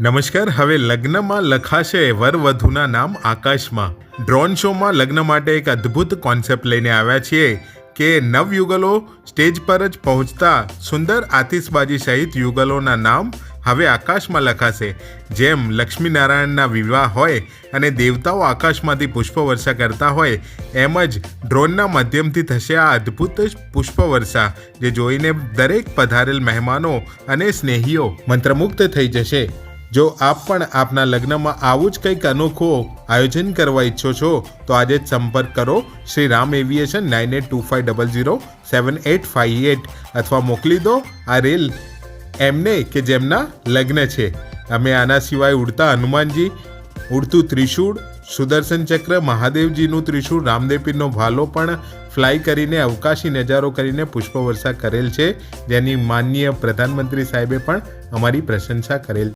નમસ્કાર, હવે લગ્નમાં લખાશે વરવધુના નામ આકાશમાં. ડ્રોન શોમાં લગ્ન માટે એક અદ્ભુત કોન્સેપ્ટ લઈને આવ્યા છીએ કે નવયુગલો સ્ટેજ પર જ પહોંચતા સુંદર આતિશબાજી સહિત યુગલોના નામ હવે આકાશમાં લખાશે. જેમ લક્ષ્મીનારાયણના વિવાહ હોય અને દેવતાઓ આકાશમાંથી પુષ્પવર્ષા કરતા હોય, એમ જ ડ્રોનના માધ્યમથી થશે આ અદ્ભુત પુષ્પવર્ષા, જે જોઈને દરેક પધારેલ મહેમાનો અને સ્નેહીઓ મંત્રમુગ્ધ થઈ જશે. જો આપ પણ આપના લગ્નમાં આવું જ કંઈક અનોખું આયોજન કરવા ઈચ્છો છો, તો આજે જ સંપર્ક કરો Shri Ram aviation nine eight two five double zero seven eight five eight અથવા મોકલી દો આ રેલ એમને કે જેમના લગ્ન છે. અમે આના સિવાય ઉડતા હનુમાનજી, ઉડતું ત્રિશૂળ, સુદર્શન ચક્ર, મહાદેવજીનું ત્રિશૂળ, રામદેવપીરનો ભાલો પણ ફ્લાય કરીને, અવકાશી નજારો કરીને પુષ્પવર્ષા કરેલ છે. જેની માનનીય પ્રધાનમંત્રી સાહેબે પણ અમારી પ્રશંસા કરેલ